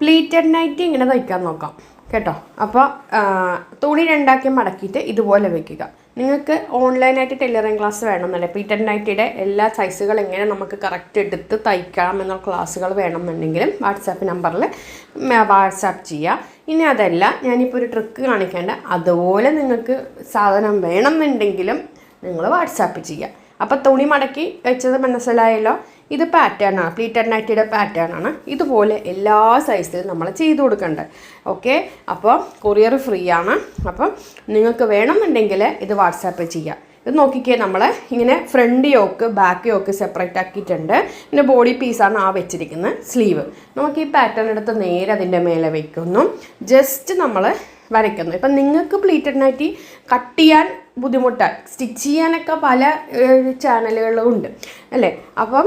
Pleated nightie ഇങ്ങനെ തയ്ക്കാൻ നോക്കാം. കേട്ടോ? അപ്പോൾ തുണി രണ്ടാക്കി മടക്കിയിട്ട് ഇതുപോലെ വെക്കുക. നിങ്ങൾക്ക് ഓൺലൈനായിട്ട് ടെയിലറിങ് ക്ലാസ് വേണമെന്നല്ലേ? പ്ലീറ്റഡ് നൈറ്റിയുടെ എല്ലാ സൈസുകൾ എങ്ങനെ നമുക്ക് കറക്റ്റ് എടുത്ത് തയ്ക്കാം എന്നുള്ള ക്ലാസ്സുകൾ വേണമെന്നുണ്ടെങ്കിലും വാട്സാപ്പ് നമ്പറിൽ വാട്സാപ്പ് ചെയ്യുക. ഇനി അതല്ല ഞാനിപ്പോൾ ഒരു ട്രിക്ക് കാണിക്കേണ്ട അതുപോലെ നിങ്ങൾക്ക് സാധനം വേണമെന്നുണ്ടെങ്കിലും നിങ്ങൾ വാട്സാപ്പ് ചെയ്യുക. അപ്പോൾ തുണി മടക്കി വെച്ചത് മനസ്സിലായല്ലോ? ഇത് പാറ്റേൺ ആണ്. പ്ലീറ്റഡ് നൈറ്റിയുടെ പാറ്റേൺ ആണ്. ഇതുപോലെ എല്ലാ സൈസിലും നമ്മൾ ചെയ്ത് കൊടുക്കേണ്ടത് ഓക്കെ അപ്പോൾ കൊറിയർ ഫ്രീ ആണ്. അപ്പം നിങ്ങൾക്ക് വേണമെന്നുണ്ടെങ്കിൽ ഇത് വാട്സാപ്പ് ചെയ്യാം. ഇത് നോക്കിക്കേ നമ്മൾ ഇങ്ങനെ front yoke back yoke separate ആക്കിയിട്ടുണ്ട്. പിന്നെ ബോഡി പീസാണ് ആ വെച്ചിരിക്കുന്നത്. സ്ലീവ് നമുക്ക് ഈ പാറ്റേൺ എടുത്ത് നേരെ അതിന്റെ മേലെ വയ്ക്കുന്നു ജസ്റ്റ് നമ്മൾ വരയ്ക്കുന്നു. ഇപ്പം നിങ്ങൾക്ക് പ്ലീറ്റഡ് നൈറ്റി കട്ട് ചെയ്യാൻ ബുദ്ധിമുട്ടാണ് സ്റ്റിച്ച് ചെയ്യാനൊക്കെ പല ചാനലുകളും ഉണ്ട്. അല്ലേ? അപ്പം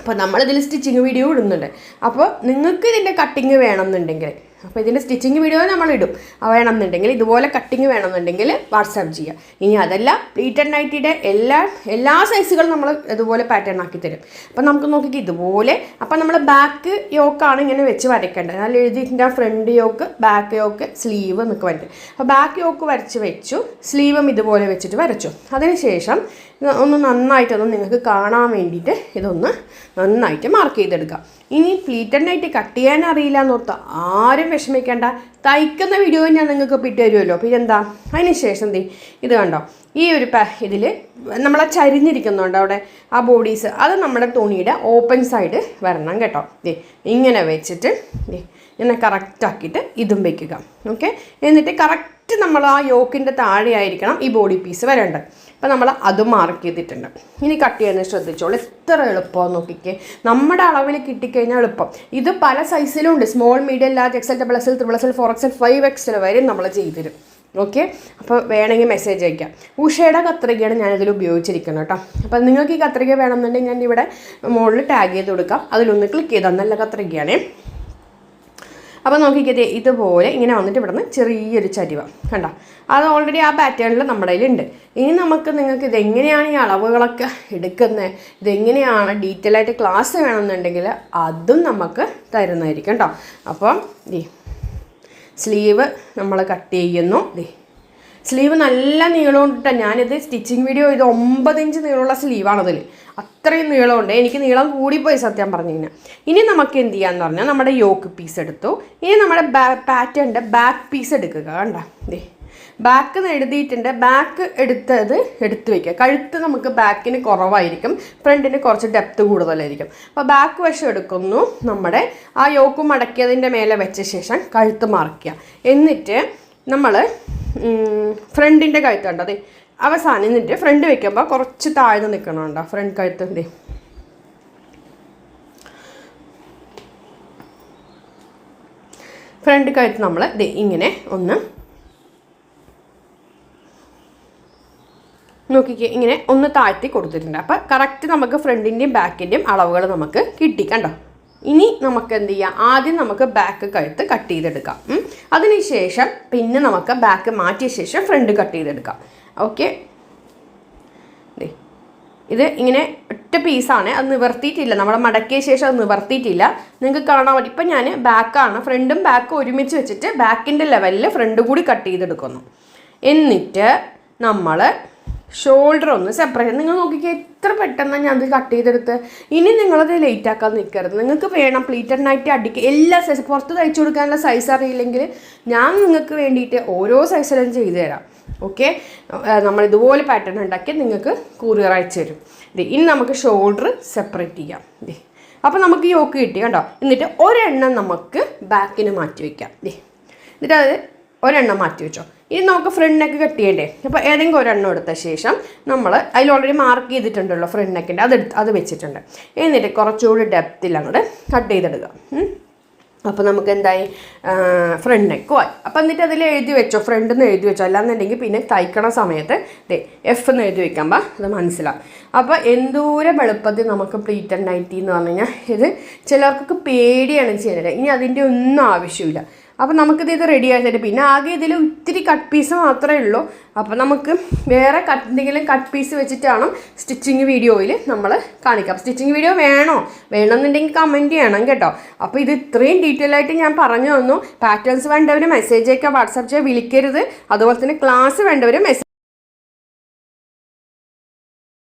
അപ്പോൾ നമ്മളിതിൽ സ്റ്റിച്ചിങ് വീഡിയോ ഇടുന്നുണ്ട്. അപ്പോൾ നിങ്ങൾക്ക് ഇതിന്റെ കട്ടിങ് വേണമെന്നുണ്ടെങ്കിൽ അപ്പോൾ ഇതിന്റെ സ്റ്റിച്ചിങ് വീഡിയോ നമ്മൾ ഇടും വേണമെന്നുണ്ടെങ്കിൽ ഇതുപോലെ കട്ടിങ് വേണമെന്നുണ്ടെങ്കിൽ വാട്സാപ്പ് ചെയ്യുക ഇനി അതല്ല പ്ലീറ്റഡ് നൈറ്റിയുടെ എല്ലാ എല്ലാ സൈസുകളും നമ്മൾ ഇതുപോലെ പാറ്റേൺ ആക്കി തരും. അപ്പോൾ നമുക്ക് നോക്കിയിട്ട് ഇതുപോലെ. അപ്പോൾ നമ്മൾ ബാക്ക് യോക്കാണ് ഇങ്ങനെ വെച്ച് വരയ്ക്കേണ്ടത്. അതിൽ എഴുതിയിട്ടുണ്ട് front yoke back yoke sleeve എന്നൊക്കെ വരയ്ക്കും അപ്പോൾ ബാക്ക് യോക്ക് വരച്ച് വെച്ചു സ്ലീവും ഇതുപോലെ വെച്ചിട്ട് വരച്ചു. അതിനുശേഷം ഒന്ന് നന്നായിട്ടൊന്ന് നിങ്ങൾക്ക് കാണാൻ വേണ്ടിയിട്ട് ഇതൊന്ന് നന്നായിട്ട് മാർക്ക് ചെയ്തെടുക്കാം. ഇനി പ്ലീറ്റഡ് നൈറ്റ് കട്ട് ചെയ്യാൻ അറിയില്ല എന്നോർത്ത് ആരും വിഷമിക്കേണ്ട. തയ്ക്കുന്ന വീഡിയോ ഞാൻ നിങ്ങൾക്ക് ഇട്ട് തരുമല്ലോ അപ്പോൾ ഇതെന്താ അതിന് ശേഷം ദേ ഇത് കണ്ടോ? ഈ ഒരു ഇതിൽ നമ്മളെ ചരിഞ്ഞിരിക്കുന്നുണ്ട് അവിടെ ആ ബോഡീസ് അത് നമ്മുടെ തുണിയുടെ ഓപ്പൺ സൈഡ് വരണം കേട്ടോ. ഇങ്ങനെ വെച്ചിട്ട് ഇങ്ങനെ കറക്റ്റാക്കിയിട്ട് ഇതും വെക്കുക. ഓക്കെ എന്നിട്ട് കറക്റ്റ് നമ്മൾ ആ യോക്കിന്റെ താഴെയായിരിക്കണം ഈ ബോഡി പീസ് വരേണ്ടത്. അപ്പോൾ നമ്മൾ അതും മാർക്ക് ചെയ്തിട്ടുണ്ട്. ഇനി കട്ട് ചെയ്യാൻ ശ്രദ്ധിച്ചോളൂ. എത്ര എളുപ്പമാണ് നോക്കിക്കേ. നമ്മുടെ അളവിൽ കിട്ടിക്കഴിഞ്ഞാൽ എളുപ്പം. ഇത് പല സൈസിലും ഉണ്ട്. Small medium large XL double XL triple XL four XL five XL വരെ നമ്മൾ ചെയ്തുതരും. ഓക്കെ അപ്പോൾ വേണമെങ്കിൽ മെസ്സേജ് അയക്കാം. ഉഷയുടെ കത്രികയാണ് ഞാനിതിൽ ഉപയോഗിച്ചിരിക്കുന്നത് കേട്ടോ. അപ്പോൾ നിങ്ങൾക്ക് ഈ കത്രിക വേണമെന്നുണ്ടെങ്കിൽ ഞാൻ ഇവിടെ മുകളിൽ ടാഗ് ചെയ്ത് കൊടുക്കാം. അതിലൊന്ന് ക്ലിക്ക് ചെയ്താൽ നല്ല കത്രികയാണേ. അപ്പോൾ നോക്കിക്കേ ഇതുപോലെ ഇങ്ങനെ വന്നിട്ട് ഇവിടുന്ന് ചെറിയൊരു ചരിവ. കണ്ട? അത് ഓൾറെഡി ആ പാറ്റേണിൽ നമ്മുടെ കയ്യിലുണ്ട്. ഇനി നമുക്ക് നിങ്ങൾക്ക് ഇതെങ്ങനെയാണ് ഈ അളവുകളൊക്കെ എടുക്കുന്നത് ഇതെങ്ങനെയാണ് ഡീറ്റെയിൽ ആയിട്ട് ക്ലാസ് വേണമെന്നുണ്ടെങ്കിൽ അതും നമുക്ക് തരുന്നതായിരിക്കും കേട്ടോ. അപ്പം ദേ സ്ലീവ് നമ്മൾ കട്ട് ചെയ്യുന്നു. ദേ സ്ലീവ് നല്ല നീളമുണ്ടിട്ടാണ് ഞാനിത് സ്റ്റിച്ചിങ് വീഡിയോ ഇത് ഒമ്പത് ഇഞ്ച് നീളമുള്ള സ്ലീവാണതിൽ അത്രയും നീളമുണ്ട്. എനിക്ക് നീളം കൂടിപ്പോയി സത്യം പറഞ്ഞു കഴിഞ്ഞാൽ ഇനി നമുക്ക് എന്ത് ചെയ്യാന്ന് പറഞ്ഞാൽ നമ്മുടെ യോക്ക് പീസ് എടുത്തു. ഇനി നമ്മുടെ പാറ്റേണിന്റെ ബാക്ക് പീസ് എടുക്കുക കണ്ട. ദേ. ബാക്ക് എഴുതിയിട്ടുണ്ട്. ബാക്ക് എടുത്തത് എടുത്ത് വയ്ക്കുക കഴുത്ത് നമുക്ക് ബാക്കിന് കുറവായിരിക്കും. ഫ്രണ്ടിന് കുറച്ച് ഡെപ്ത് കൂടുതലായിരിക്കും. അപ്പോൾ ബാക്ക് വശം എടുക്കുന്നു നമ്മുടെ ആ യോക്ക് മടക്കിയതിന്റെ മേലെ വെച്ച ശേഷം കഴുത്ത് മറക്കുക എന്നിട്ട് നമ്മൾ ഫ്രണ്ടിന്റെ കഴുത്തുണ്ട് അതെ അവസാനം എന്നിട്ട് ഫ്രണ്ട് വെക്കുമ്പോൾ കുറച്ച് താഴ്ന്ന് നിൽക്കണമുണ്ടോ ഫ്രണ്ട് കഴുത്തിന്റെ ഫ്രണ്ട് കഴുത്ത് നമ്മൾ ഇങ്ങനെ ഒന്ന് നോക്കിക്കേ ഇങ്ങനെ ഒന്ന് താഴ്ത്തി കൊടുത്തിട്ടുണ്ട്. അപ്പോൾ കറക്റ്റ് നമുക്ക് ഫ്രണ്ടിന്റെയും ബാക്കിന്റെയും അളവുകൾ നമുക്ക് കിട്ടി കണ്ടോ? ഇനി നമുക്ക് എന്ത് ചെയ്യാം? ആദ്യം നമുക്ക് ബാക്ക് കഴുത്ത് കട്ട് ചെയ്തെടുക്കാം. അതിനുശേഷം പിന്നെ നമുക്ക് ബാക്ക് മാറ്റിയ ശേഷം ഫ്രണ്ട് കട്ട് ചെയ്തെടുക്കാം. ഓക്കെ. ഇത് ഇങ്ങനെ ഒറ്റ പീസാണ് അത് നിവർത്തിയിട്ടില്ല. നമ്മൾ മടക്കിയ ശേഷം അത് നിവർത്തിയിട്ടില്ല. നിങ്ങൾക്ക് കാണാൻ പറ്റും. ഇപ്പം ഞാൻ ബാക്കാണ് ഫ്രണ്ടും ബാക്കും ഒരുമിച്ച് വെച്ചിട്ട് ബാക്കിന്റെ ലെവലിൽ ഫ്രണ്ട് കൂടി കട്ട് ചെയ്തെടുക്കുന്നു. എന്നിട്ട് നമ്മൾ ഷോൾഡർ ഒന്ന് സെപ്പറേറ്റ് നിങ്ങൾ നോക്കിക്കേ എത്ര പെട്ടെന്ന് ഞാൻ അത് കട്ട് ചെയ്തെടുത്ത്? ഇനി നിങ്ങളത് ലേറ്റ് ആക്കാൻ നിൽക്കരുത് നിങ്ങൾക്ക് വേണം പ്ലീറ്റഡ് നൈറ്റ് അടിക്കുക എല്ലാ സൈസ് പുറത്ത് തയ്ച്ചു കൊടുക്കാനുള്ള സൈസ് അറിയില്ലെങ്കിൽ ഞാൻ നിങ്ങൾക്ക് വേണ്ടിയിട്ട് ഓരോ സൈസിലും ചെയ്തു തരാം ഓക്കെ നമ്മൾ ഇതുപോലെ പാറ്റേൺ ഉണ്ടാക്കി നിങ്ങൾക്ക് കൂറിയർ അയച്ചു തരും. ഇനി നമുക്ക് ഷോൾഡർ സെപ്പറേറ്റ് ചെയ്യാം. അപ്പോൾ നമുക്ക് യോക്ക് കിട്ടി കണ്ടോ? എന്നിട്ട് ഒരെണ്ണം നമുക്ക് ബാക്കിന് മാറ്റി വയ്ക്കാം എന്നിട്ട് അത് ഒരെണ്ണം മാറ്റി വെച്ചോ. ഇനി നമുക്ക് ഫ്രണ്ട് നെക്ക് കട്ട് അപ്പോൾ ഏതെങ്കിലും ഒരെണ്ണം എടുത്ത ശേഷം നമ്മൾ അതിൽ ഓൾറെഡി മാർക്ക് ചെയ്തിട്ടുണ്ടല്ലോ ഫ്രണ്ട് നെക്കിന്റെ അത് അത് വെച്ചിട്ടുണ്ട്. എന്നിട്ട് കുറച്ചുകൂടി ഡെപ്തിൽ അങ്ങോട്ട് കട്ട് ചെയ്തെടുക്കുക. അപ്പോൾ നമുക്ക് എന്തായി? ഫ്രണ്ട് നെക്കും ആയി. അപ്പോൾ എന്നിട്ട് അതിൽ എഴുതി വെച്ചോ? ഫ്രണ്ട് എന്ന് എഴുതി വെച്ചോ? അല്ലാന്നുണ്ടെങ്കിൽ പിന്നെ തയ്ക്കണ സമയത്ത് ദേ എഫ് എന്ന് എഴുതി വെക്കുമ്പോൾ അത് മനസ്സിലാവും. അപ്പോൾ എന്തോരം എളുപ്പത്തിൽ നമുക്ക് പ്ലീറ്റ് ആൻഡ് നൈറ്റി എന്ന് പറഞ്ഞു കഴിഞ്ഞാൽ ഇത് ചിലർക്കൊക്കെ പേടിയാണ് ചെയ്യുന്നത് ഇനി അതിന്റെ ഒന്നും ആവശ്യമില്ല. അപ്പോൾ നമുക്കിത് ഇത് റെഡി ആയിട്ട് പിന്നെ ആകെ ഇതിൽ ഇത്തിരി കട്ട് പീസ് മാത്രമേ ഉള്ളൂ. അപ്പോൾ നമുക്ക് വേറെ കട്ട് എന്തെങ്കിലും കട്ട് പീസ് വെച്ചിട്ടാണ് സ്റ്റിച്ചിങ് വീഡിയോയിൽ നമ്മൾ കാണിക്കാം സ്റ്റിച്ചിങ് വീഡിയോ വേണോ? വേണമെന്നുണ്ടെങ്കിൽ കമന്റ് ചെയ്യണം കേട്ടോ. അപ്പോൾ ഇത് ഇത്രയും ഡീറ്റെയിൽ ആയിട്ട് ഞാൻ പറഞ്ഞു തന്നു. പാറ്റേൺസ് വേണ്ടവർ മെസ്സേജ് അയക്കുക വാട്സാപ്പ് ചെയ്യുക വിളിക്കരുത്. അതുപോലെ തന്നെ ക്ലാസ് വേണ്ടവർ മെസ്സേജ്